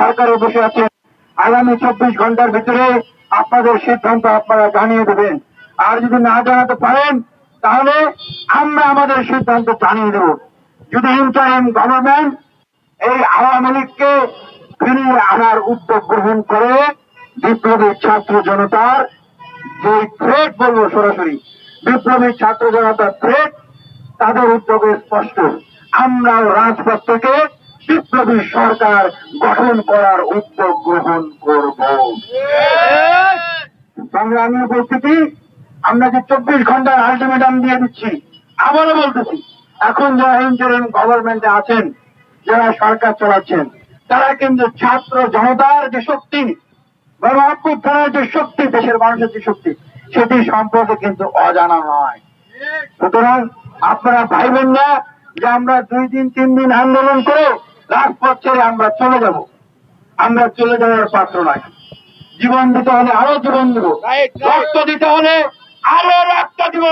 সরকারে বসে আছেন আগামী চব্বিশ ঘণ্টার ভিতরে আপনাদের সিদ্ধান্ত আপনারা জানিয়ে দেবেন। আর যদি না জানাতে পারেন, তাহলে আমরা আমাদের সিদ্ধান্ত জানিয়ে দেব। যদি ইন্টারিম গভর্নমেন্ট এই আওয়ামী লীগকে ফিরিয়ে আনার উদ্যোগ গ্রহণ করে, বিপ্লবী ছাত্র জনতার যে থ্রেট বলব সরাসরি, বিপ্লবী ছাত্র জনতার থ্রেট তাদের উদ্যোগে স্পষ্ট। আমরাও রাজপথ থেকে বিপ্লবী সরকার গঠন করার উদ্যোগ গ্রহণ করব। সংগ্রামী উপস্থিতি আমরা যে চব্বিশ ঘণ্টার আলটিমেটাম দিয়ে দিচ্ছি, আবারও বলতেছি, এখন যারা ইন্টারিম গভর্নমেন্টে আছেন, যারা সরকার চালাচ্ছেন, তারা কিন্তু ছাত্র জনতার যে শক্তি গণ অভ্যুত্থানের যে শক্তি, দেশের মানুষের যে শক্তি, সেটি সম্পর্কে কিন্তু অজানা নয়। সুতরাং আপনারা ভাইবেন না যে আমরা দুই দিন, তিন দিন আন্দোলন করে রাজপথ ছেড়ে আমরা চলে যাব। আমরা চলে যাওয়ার পাত্র নয় জীবন দিতে হলে আরও জীবন দিব। রক্ত দিতে হলে আরও রক্ত দিব।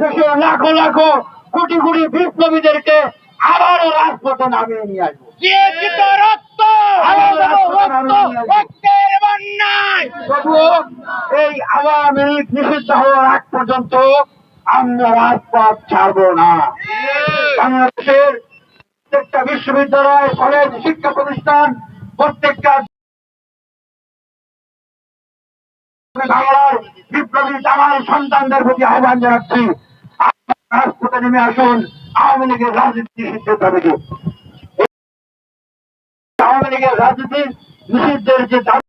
দেশের লাখো লাখো কোটি কোটি বিপ্লবীদেরকে আবারও রাজপথে নামিয়ে নিয়ে আসব। রক্ত! রক্ত রক্তের বন্যায়! এই আওয়ামী লীগ নিষিদ্ধ হওয়ার আগ পর্যন্ত আমরা রাজপথ ছাড়বো না। বাংলাদেশের প্রত্যেকটা বিশ্ববিদ্যালয় কলেজ শিক্ষা প্রতিষ্ঠান প্রত্যেকটা বাংলার বিপ্লবী জামাল সন্তানদের প্রতি আহ্বান জানাচ্ছি। রাজপথে নেমে আসুন আওয়ামী লীগের রাজনীতি নিষিদ্ধের দাবিকে আওয়ামী লীগের রাজনীতি নিষিদ্ধের যে দাবি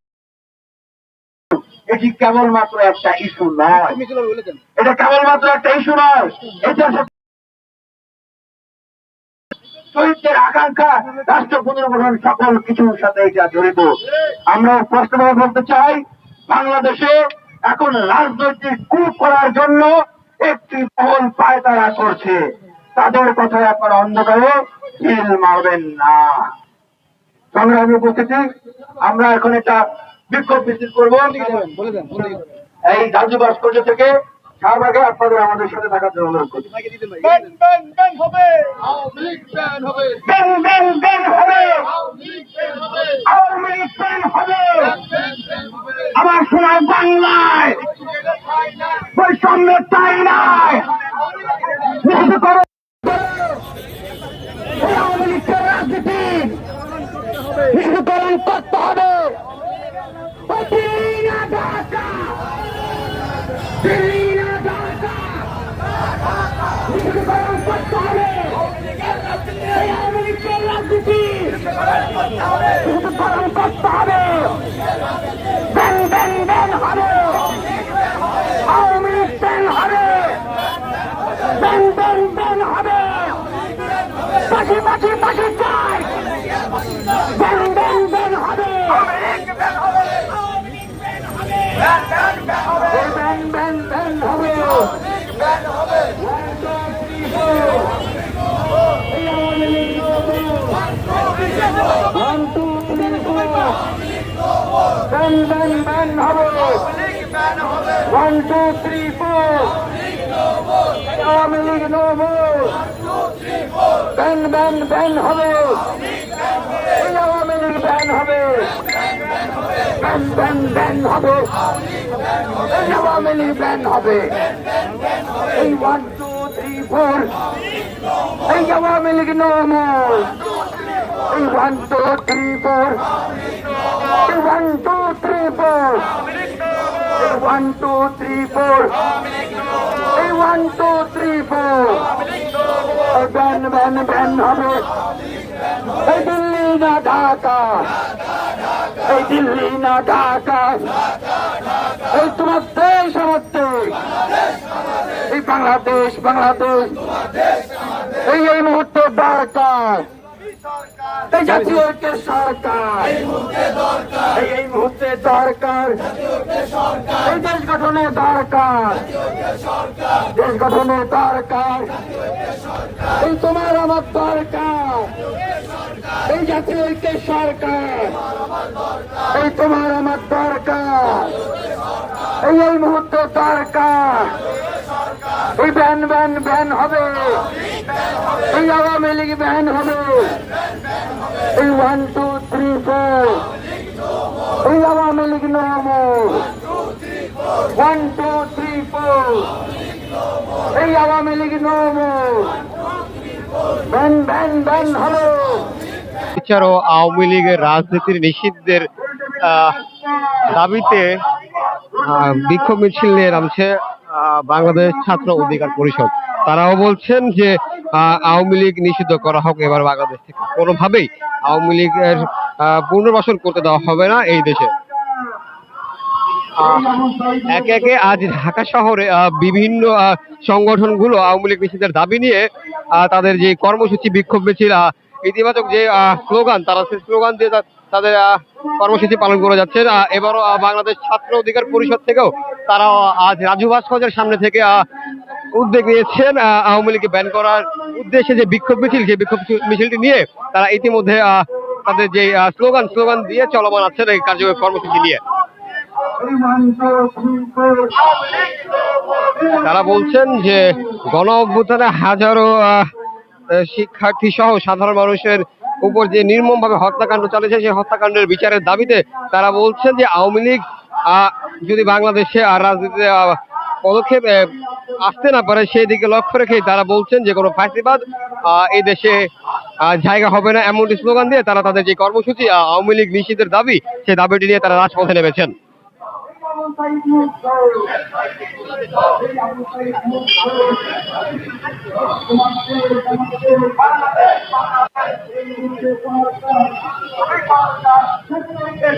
এটি কেবলমাত্র একটা ইস্যু নয়। এটা কেবলমাত্র একটা ইস্যু নয়। এটা শহীদদের আকাঙ্ক্ষা রাষ্ট্র পুনর্গঠন সকল কিছুর সাথে এটা জড়িত। আমরা স্পষ্টভাবে বলতে চাই বাংলাদেশে এখন রাজনৈতিক কূপ করার জন্য একটি মহল পায়তারা করছে। তাদের কথায় আপনারা অন্ধকারে হিল মারবেন না। সংগ্রামী উপস্থিতি আমরা এখন একটা বিক্ষোভ মিছিল করব। এই রাজ্য ভাস্কর্য থেকে শাহবাগে আপনাদের আমাদের সাথে থাকার জন্য অনুরোধ করছি। আমার সোনার বাংলায়। বৈষম্য চাই নাই। রাজনীতি। করতে হবে। নিষিদ্ধকরণ করতে করতে হবে ব্যান ব্যান ব্যান হবে আওয়ামী লীগ ব্যান হবে ব্যান ব্যান ব্যান হবে পাশে পাশে পাশে চাই ব্যান ব্যান ব্যান হবে ব্যান ব্যান ব্যান হবে এই Awami League one two three four ban ban ban হবে one two three four Awami League no ban ban ban হবে আওয়ামী লীগ ব্যান হবে ব্যান ব্যান ব্যান হবে আওয়ামী লীগ ব্যান হবে এই ওয়ান টু থ্রি ফোর এই Awami League no more এই ওয়ান টু থ্রি ফোর এই one two four এই ওয়ান টু থ্রি ফোর এই ওয়ান টু থ্রি ফোর এই ব্যান ব্যান ব্যান হবে এই দিল্লি না ঢাকা এই দিল্লি না ঢাকা এই তোমার দেশ আমার দেশ এই বাংলাদেশ বাংলাদেশ এই এই মুহূর্তে দরকার এই জাতীয় সরকার। এই এই মুহূর্তে দরকার এই দেশ গঠনের দরকার দেশ গঠনের দরকার এই তোমার আমার দরকার। এই জাতীয় ঐক্যের সরকার। এই তোমার আমার দরকার। এই এই মুহূর্তে দরকার। এই ব্যান ব্যান ব্যান হবে। এই আওয়ামী লীগ ব্যান হবে। এই one two three four Awami League one two three four এই Awami League ban ban ban হলো আওয়ামী লীগের রাজনীতির নিষিদ্ধের দাবিতে বিক্ষোভ মিছিল নিয়ে নামছে বাংলাদেশ ছাত্র অধিকার পরিষদ। তারাও বলছেন যে আওয়ামী লীগ নিষিদ্ধ করা হোক এবার বাংলাদেশ থেকে। কোনোভাবেই আওয়ামী লীগের পুনর্বাসন করতে দেওয়া হবে না এই দেশে। একে একে আজ ঢাকা শহরে বিভিন্ন সংগঠনগুলো আওয়ামী লীগ নিষিদ্ধের দাবি নিয়ে তাদের যে কর্মসূচি বিক্ষোভ মিছিল ইতিবাচক যে স্লোগান তারা সেই স্লোগান দিয়ে তাদের কর্মসূচি পালন করে যাচ্ছেন। আহ, এবারও বাংলাদেশ ছাত্র অধিকার পরিষদ থেকেও তারা আজ রাজু ভাস্কর্যের সামনে থেকে উদ্যোগ নিয়েছেন। আওয়ামী লীগকে ব্যান করার উদ্দেশ্যে যে বিক্ষোভ মিছিল সেই বিক্ষোভ মিছিলটি নিয়ে তারা ইতিমধ্যে তাদের যে স্লোগান স্লোগান দিয়ে চলমান আছেন এই কার্যকরী কর্মসূচি নিয়ে? তারা বলছেন যে, গণ অভ্যুত্থানে হাজারো শিক্ষার্থী সহ সাধারণ মানুষের উপর যে নির্মমভাবে হত্যাকাণ্ড চালিয়েছে, সেই হত্যাকাণ্ডের বিচারের দাবিতে তারা বলছেন যে, আওয়ামী লীগ যদি বাংলাদেশে আর রাজনীতিতে পদক্ষেপ আসতে না পারে সেই দিকে লক্ষ্য রেখেই তারা বলছেন যে কোনো ফাঁসিবাদ এই দেশে জায়গা হবে না এমনটি স্লোগান দিয়ে তারা তাদের যে কর্মসূচি আওয়ামী লীগ নিষিদ্ধের দাবি সেই দাবিটি নিয়ে তারা রাজপথে নেমেছেন।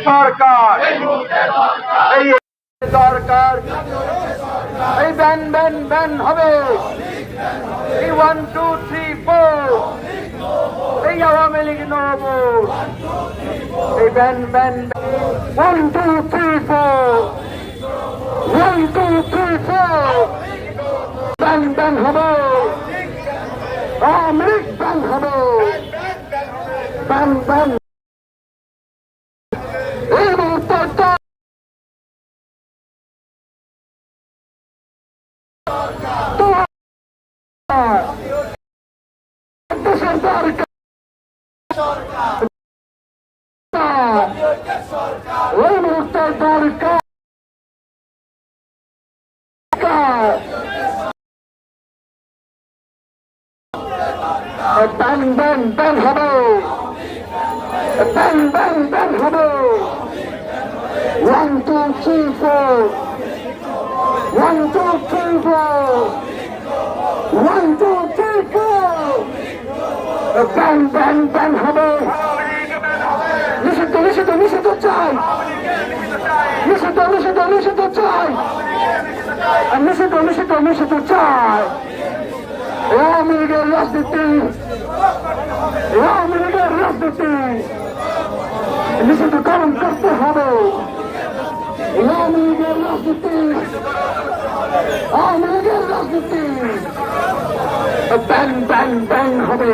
সরকার সরকার ব্যান ব্যান ব্যান হবে। এই ওয়ান টু থ্রি ফোর এই আওয়ামী লীগ নব এই ban ban one two three four one two three four ban ban হবে। আওয়ামী ব্যান হবে। Ban ban. ওই মুহূর্তে দরকার ব্যান ব্যান ব্যান হবে ব্যান ব্যান ব্যান হবে one two three four one two three four one two three four ban ban ban হবে। নিষিদ্ধ নিষিদ্ধ নিষিদ্ধ চাই। নিষিদ্ধ নিষিদ্ধ নিষিদ্ধ চাই। আর নিষিদ্ধ নিষিদ্ধ নিষিদ্ধ চাই। আওয়ামী লীগের রাজনীতি, আওয়ামী লীগের রাজনীতি। নিষিদ্ধকরণ করতে হবে। আওয়ামী লীগের রাজনীতি, আওয়ামী লীগের রাজনীতি। ব্যাং ব্যাং ব্যাং হবে।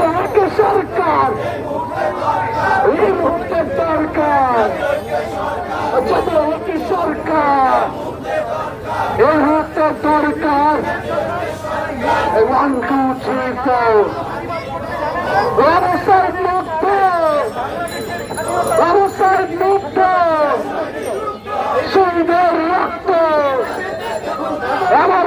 আমাকে সরকার। এই মুহূর্তে দরকার আমাকে সরকার। এই মুহূর্তে দরকার ওয়ান টু থ্রি ফোর মুক্ত। ব্যবসায় মুক্ত। শহীদের রক্ত। আমার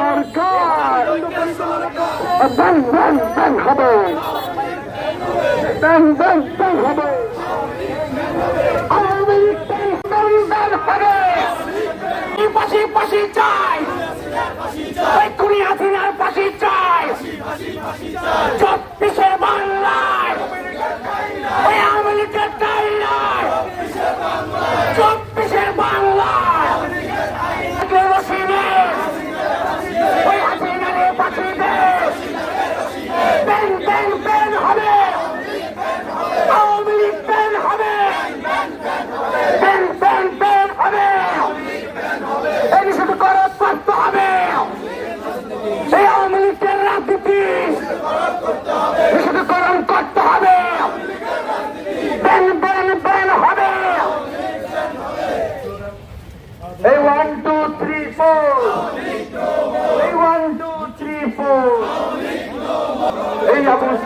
দরকার ব্যাং ব্যাং ব্যাং হবে। ব্যাং ব্যাং ব্যাং হবে। আওয়ামী লীগ ব্যাং হবে। পাশে পাশে চাই। এক্ষুনি হাসিনার পাশে বাংলায়। আওয়ামী চব্বিশের বাংলায় রসিনের ওই হাসিনারে পাশে দেশ ব্যাং ব্যাং ব্যাং হবে আওয়ামী লীগ ব্যাং এই আবু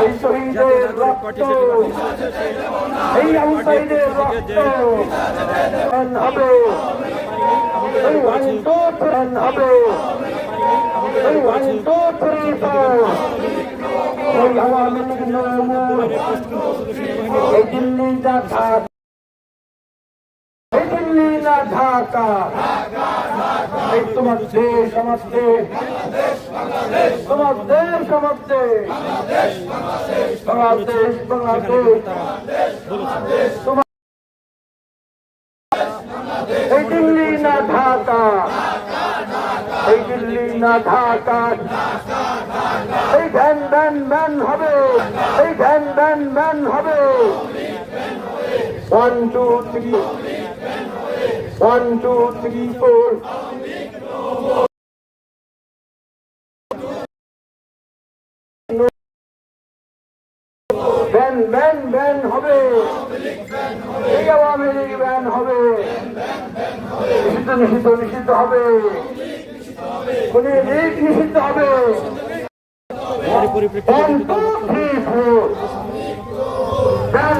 এই শহীদের রক্ত এই আউসাইডের রক্ত। হবে এই ওয়ান টু থ্রি হবে এই ওয়ান টু থ্রি ফোর এই আওয়ামী লীগ নমুন এই দিল্লি না ঢাকা এই দিল্লি না ঢাকা এই তোমার দেশ আমার দেশ তোমার দেশ আমার দেশ বাংলাদেশ বাংলাদেশ এই দিল্লি না ঢাকা এই দিল্লি না ঢাকা এই ভ্যান ভ্যান ভ্যান হবে এই ভ্যান ভ্যান ভ্যান হবে one two three one two three four হবে। এই আওয়ামী লীগ ব্যান হবে। নিষিদ্ধ নিষিদ্ধ নিষিদ্ধ হবে। নিষিদ্ধ হবে. ব্যান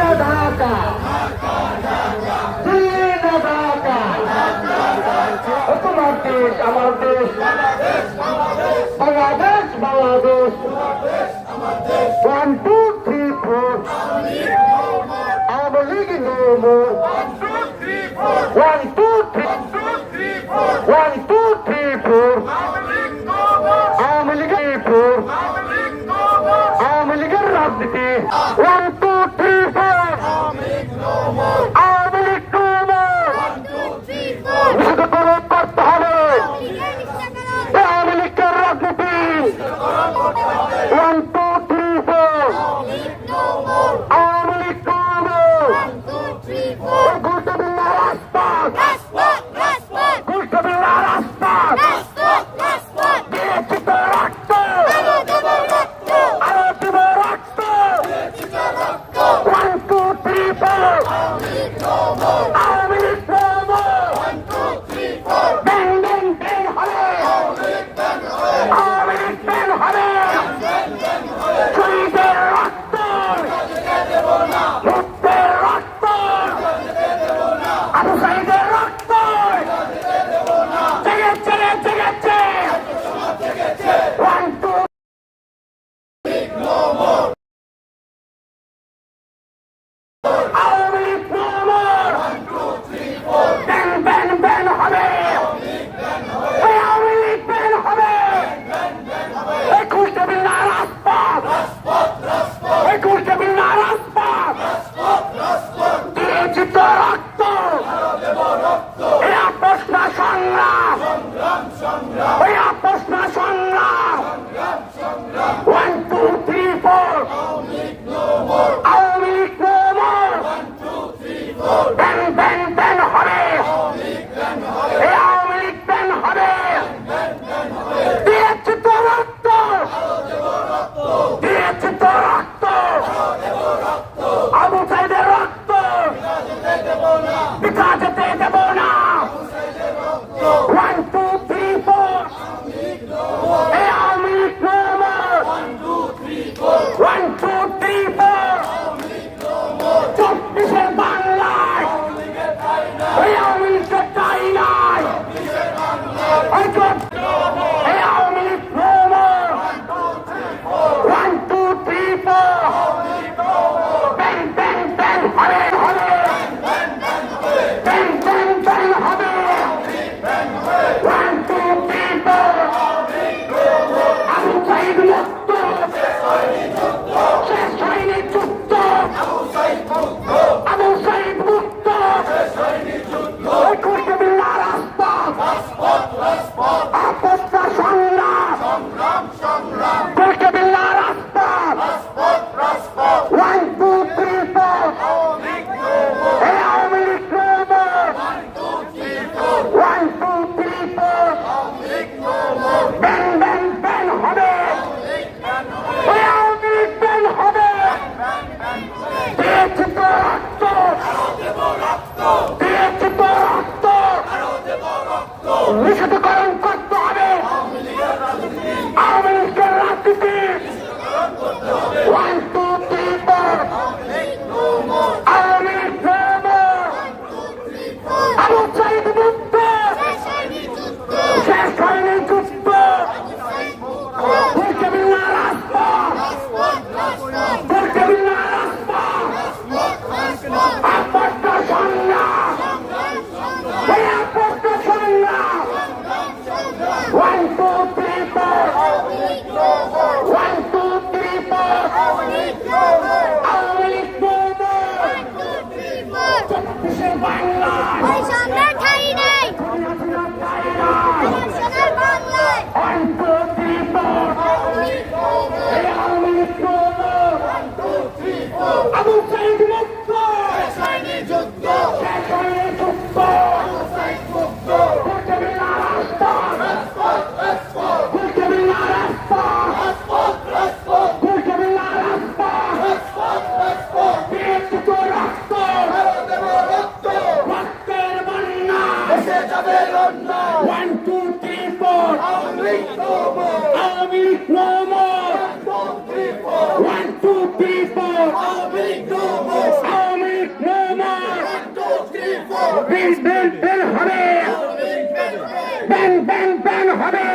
না ঢাকা দিল্লি না ঢাকা ও তোমার দেশ আমার দেশ Bangladesh Bangladesh one two three four Awami League no more one two three one two three four Awami League four Awami লীগের রাজনীতি one two Bill, bill, bill হবে ব্যান ব্যান ব্যান হবে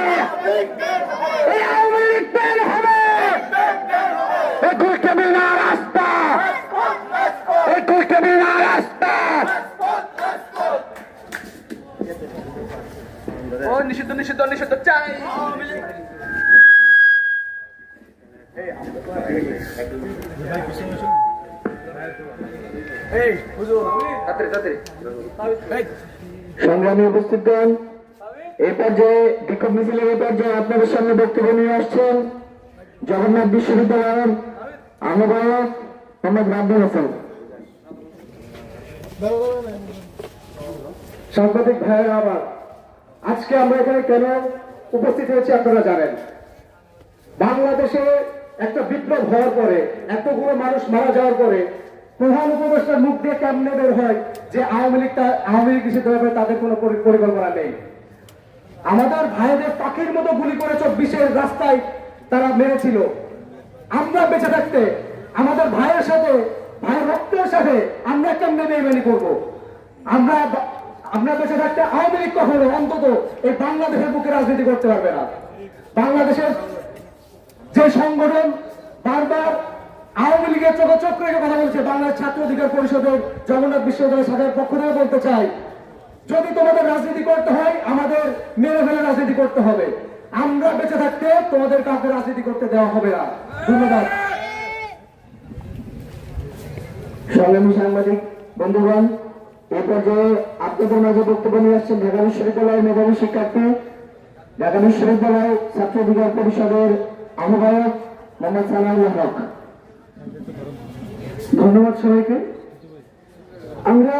নিষিদ্ধ নিষিদ্ধ নিষিদ্ধ চাই। সংগ্রামী এই পর্যায়ে বিক্ষোভ মিছিলের এই পর্যায়ে আপনাদের সামনে বক্তব্য নিয়ে আসছেন জগন্নাথ বিশ্ববিদ্যালয়ের মোহাম্মদ সাংবাদিক ভাইয়েরা আমার, আজকে আমরা এখানে কেন উপস্থিত হয়েছি আপনারা জানেন। বাংলাদেশে একটা বিপ্লব হওয়ার পরে, এতগুলো মানুষ মারা যাওয়ার পরে প্রধান উপদেষ্টার মুখ দিয়ে কেমনে বের হয় যে আওয়ামী লীগটা, আওয়ামী লীগ নিষিদ্ধ হবে, তাদের কোনো পরিকল্পনা নেই। আমাদের ভাইদের পাখির মতো গুলি করে চব্বিশের রাস্তায় তারা মেরেছিল। আমরা বেঁচে থাকতে, আমাদের ভাইয়ের সাথে, ভাইয়ের রক্তের সাথে আমরা কেমনে বেইমানি করব? আমরা আমরা বেঁচে থাকতে আওয়ামী লীগ কখনো অন্তত এই বাংলাদেশের বুকে রাজনীতি করতে পারবে না। বাংলাদেশের যে সংগঠন বারবার আওয়ামী লীগের চোখে চোখ রেখে কথা বলছে বাংলাদেশ ছাত্র অধিকার পরিষদের জগন্নাথ বিশ্ববিদ্যালয় শাখার পক্ষ থেকে বলতে চাই, যদি তোমাদের রাজনীতি করতে হয়, আমাদের মেরে ফেলে রাজনীতি করতে হবে। আমরা বেঁচে থাকতে তোমাদের কাউকে রাজনীতি করতে দেওয়া হবে না। ধন্যবাদ। সংগ্রামী সাংবাদিক, বন্ধুগণ এই পর্যায়ে আপনাদের মাঝে বক্তব্য নিয়ে আসছেন ঢাকা বিশ্ববিদ্যালয়ের মেধাবী শিক্ষার্থী, ঢাকা বিশ্ববিদ্যালয় ছাত্র অধিকার পরিষদের আহ্বায়ক মোহাম্মদ সালাউল হক। ধন্যবাদ সবাইকে। আমরা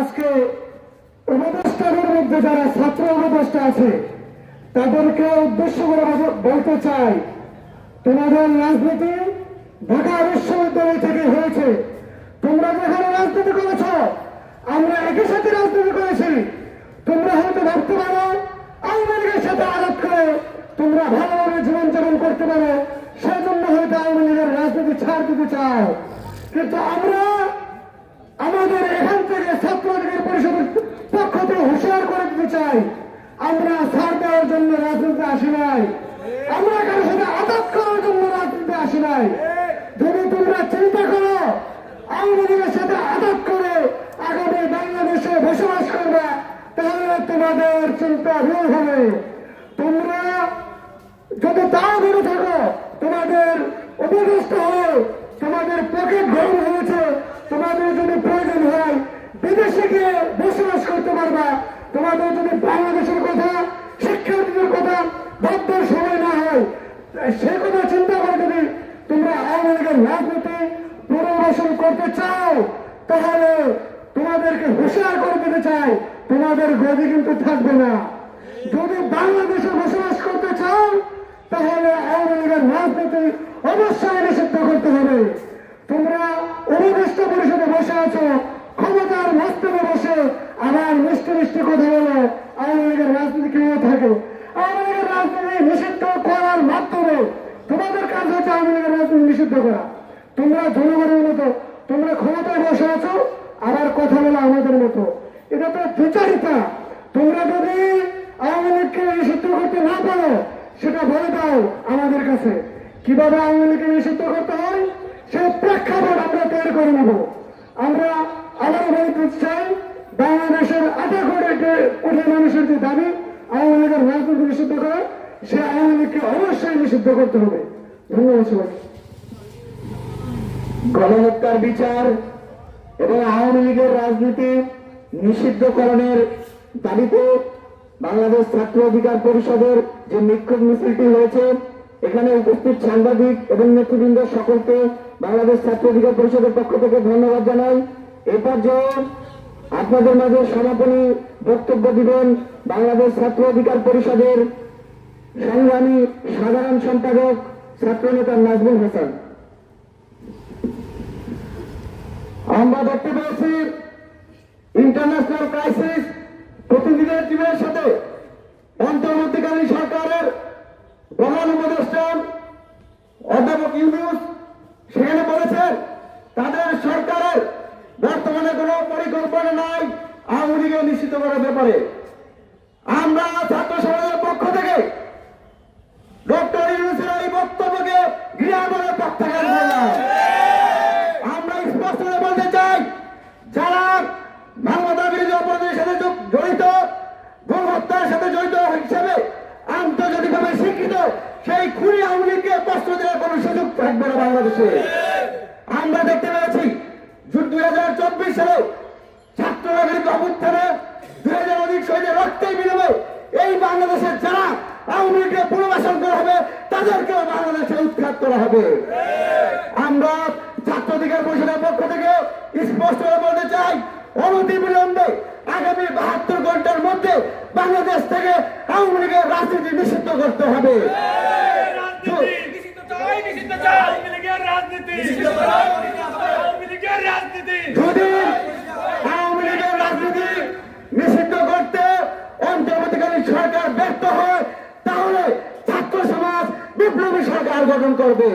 আজকে উপদেষ্টাদের মধ্যে যারা ছাত্র উপদেষ্টা আছে, তাদেরকে উদ্দেশ্য করে বলতে চাই, তোমাদের রাজনীতি ঢাকা বিশ্ববিদ্যালয় থেকে হয়েছে। তোমরা যেখানে রাজনীতি করেছ, আমরা একই সাথে রাজনীতি করেছি। তোমরা হয়তো ভাবতে পারো, আওয়ামী সাথে আলাপ করে তোমরা ভালোভাবে জীবনযাপন করতে পারো, সেজন্য হয়তো আওয়ামী লীগের রাজনীতি ছাড় দিতে চাও। কিন্তু আমরা আমাদের এখান থেকে ছাত্র পরিষদের পক্ষ থেকে হুঁশিয়ার করে দিতে চাই। আমরা ছাড় দেওয়ার জন্য রাজনীতিতে আসি নাই। আমরা কারোর সাথে আঘাত করার জন্য রাজনীতিতে আসি নাই। যদি তোমরা চিন্তা করো, আওয়ামী লীগের সাথে আঘাত করে আগামী বাংলাদেশে বসবাস করবে, তাহলে তোমাদের চিন্তা ভুল হবে। তোমরা যদি তাও ভেবে থাকো, তোমাদের উপদেষ্ট হয়ে তোমাদের পকেট গরম হয়েছে, তোমাদের যদি প্রয়োজন হয়, বিদেশে গিয়ে বসবাস করতে পারবা। তোমাদের যদি বাংলাদেশের কথা, শিক্ষার্থীদের কথা ভাববার সময় না হয়, সে কথা চিন্তা করে যদি তোমরা আওয়ামী লীগের রাজনীতি পুনর্বাসন করতে চাও, তাহলে তোমাদেরকে হুঁশিয়ার করে দিতে চাই, তোমাদের গদি কিন্তু থাকবে না। যদি বাংলাদেশে বসবাস করতে চাও, তাহলে আওয়ামী লীগের রাজনীতি অবশ্যই নিষিদ্ধ করতে হবে। তোমরা উপদেষ্টা পরিষদে বসে আছো, ক্ষমতার মস্তবে বসে আবার মিষ্টি মিষ্টি কথা বলো। আওয়ামী লীগের রাজনীতি কীভাবে থাকে? আওয়ামী লীগের রাজনীতি নিষিদ্ধ করার মাধ্যমে তোমাদের কাজ হচ্ছে আওয়ামী লীগের রাজনীতি নিষিদ্ধ করা। তোমরা জনগণের মতো, তোমরা ক্ষমতায় বসে আছো, আবার কথা বলো আমাদের মতো। এটা তো বিচারিতা। তোমরা যদি আওয়ামী লীগকে নিষিদ্ধ করতে না পারো, সেটা বলে দাও আমাদের কাছে। কীভাবে আওয়ামী লীগকে নিষিদ্ধ করতে হয়, সে প্রেক্ষাপট আমরা তৈরি করে নেব। আমরা আবার বলতে চাই, বাংলাদেশের আধা কোটি কোটি মানুষের যে দাবি, আওয়ামী লীগের রাজনীতি নিষিদ্ধ করা, সে আওয়ামী লীগকে অবশ্যই নিষিদ্ধ করতে হবে। ধন্যবাদ গণহত্যার বিচার এবং আওয়ামী লীগের রাজনীতি নিষিদ্ধকরণের দাবিতে বাংলাদেশ ছাত্র অধিকার পরিষদের যে বিক্ষোভ মিছিলটি হয়েছে এখানে উপস্থিত সাংবাদিক এবং নেতৃবৃন্দ সকলকে বাংলাদেশ ছাত্র অধিকার পরিষদের পক্ষ থেকে ধন্যবাদ জানাই। এ পর্যায়ে আপনাদের মাঝে সমাপনী বক্তব্য দিবেন বাংলাদেশ ছাত্র অধিকার পরিষদের সংগ্রামী সাধারণ সম্পাদক ছাত্রনেতা নাজমুল হাসান। আমরা দেখতে পেয়েছি ইন্টারন্যাশনাল ক্রাইসিস প্রতিনিধির টিমের সাথে অন্তর্বর্তীকালীন সরকারের প্রধান উপদেষ্টা অধ্যাপক ইউনুস সেখানে বলেছেন, তাদের সরকারের বর্তমানে কোনো পরিকল্পনা নাই আওয়ামী লীগের নিশ্চিত করার ব্যাপারে। আমরা ছাত্র সমাজের পক্ষ থেকে ডক্টর ইউনুসের এই বক্তব্যকে গৃহ করে প্রত্যাখ্যান করলাম আমরা স্পষ্ট করে বলতে চাই যারা মানবতা বিরোধী অপরাধের সাথে যুক- জড়িত গণহত্যার সাথে জড়িত হিসেবে আন্তর্জাতিকভাবে স্বীকৃত সেই খুনি আওয়ামী লীগকে প্রশ্ন দেওয়ার কোনো সুযোগ থাকবে না বাংলাদেশে। আমরা দেখতে পেয়েছি জুন দুই হাজার চব্বিশ সালে ছাত্র নাগরিক অভ্যুত্থানে দুই হাজার অধিক শহীদের রক্তের বিনিময়ে এই বাংলাদেশের যারা আওয়ামী লীগকে পুনর্বাসন করা হবে তাদেরকেও বাংলাদেশে উৎখাত করা হবে। আমরা ছাত্র অধিকার পরিষদের পক্ষ থেকে স্পষ্ট করে বলতে চাই অনতি বিলম্বে আগামী বাহাত্তর ঘণ্টার মধ্যে বাংলাদেশ থেকে আওয়ামী লীগের রাজনীতি নিষিদ্ধ করতে হবে। যদি আওয়ামী লীগের রাজনীতি নিষিদ্ধ করতে অন্তর্বর্তীকালীন সরকার ব্যর্থ হয় তাহলে ছাত্র বিপ্লবী সরকার গঠন করবে।